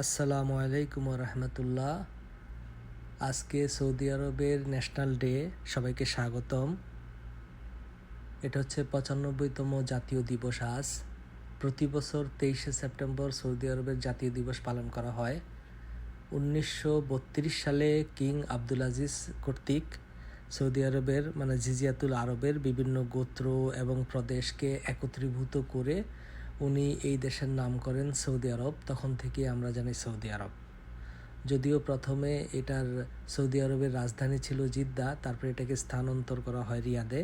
আসসালামু আলাইকুম রহমতুল্লাহ আজকে সৌদি আরবের ন্যাশনাল ডে, সবাইকে স্বাগতম। এটা হচ্ছে পঁচানব্বইতম জাতীয় দিবস আজ। প্রতি বছর তেইশে সেপ্টেম্বর সৌদি আরবের জাতীয় দিবস পালন করা হয়। উনিশশো বত্রিশ সালে কিং আব্দুল আজিজ কর্তৃক সৌদি আরবের মানে জিজিয়াতুল আরবের বিভিন্ন গোত্র এবং প্রদেশকে একত্রীভূত করে উনি এই দেশের নাম করেন সৌদি আরব, তখন থেকে আমরা জানি সৌদি আরব। যদিও প্রথমে এটার সৌদি আরবের রাজধানী ছিল জিদ্দা, তারপরে এটাকে স্থানান্তর করা হয় রিয়াদে,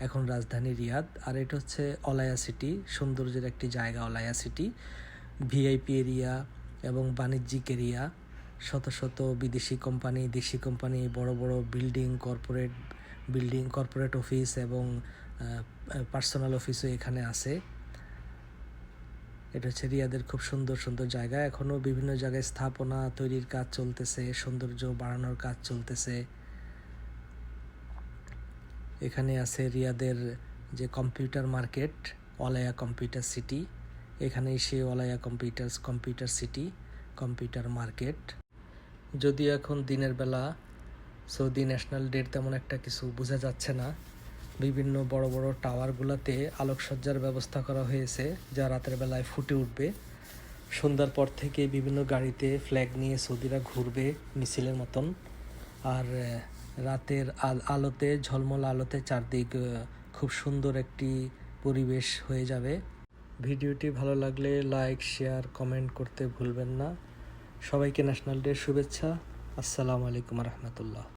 এখন রাজধানী রিয়াদ। আর এটা হচ্ছে অলায়া সিটি, সৌন্দর্যের একটি জায়গা অলায়া সিটি। ভিআইপি এরিয়া এবং বাণিজ্যিক এরিয়া, শত শত বিদেশি কোম্পানি, দেশি কোম্পানি, বড় বড় building, corporate building, corporate office এবং পার্সোনাল অফিসও এখানে আছে। এটা হচ্ছে রিয়াদের খুব সুন্দর সুন্দর জায়গা। এখনও বিভিন্ন জায়গায় স্থাপনা তৈরির কাজ চলতেছে, সৌন্দর্য বাড়ানোর কাজ চলতেছে। এখানে আছে রিয়াদের যে computer market Olaya computer city. এখানে সে Olaya computers, computer city, computer market. যদিও এখন দিনের বেলা, সৌদি ন্যাশনাল ডের তেমন একটা কিছু বোঝা যাচ্ছে না। বিভিন্ন বড় বড় টাওয়ারগুলোতে আলোকসজ্জার ব্যবস্থা করা হয়েছে, যা রাতের বেলায় ফুটে উঠবে। সন্ধ্যার পর থেকে বিভিন্ন গাড়িতে ফ্ল্যাগ নিয়ে সৌদিরা ঘুরবে মিছিলের মতন। আর রাতের আল- আলোতে, ঝলমল আলোতে চারদিক খুব সুন্দর একটি পরিবেশ হয়ে যাবে। ভিডিওটি ভালো লাগলে লাইক শেয়ার কমেন্ট করতে ভুলবেন না। সবাইকে ন্যাশনাল ডে শুভেচ্ছা। আসসালামু আলাইকুম রহমতুল্লাহ।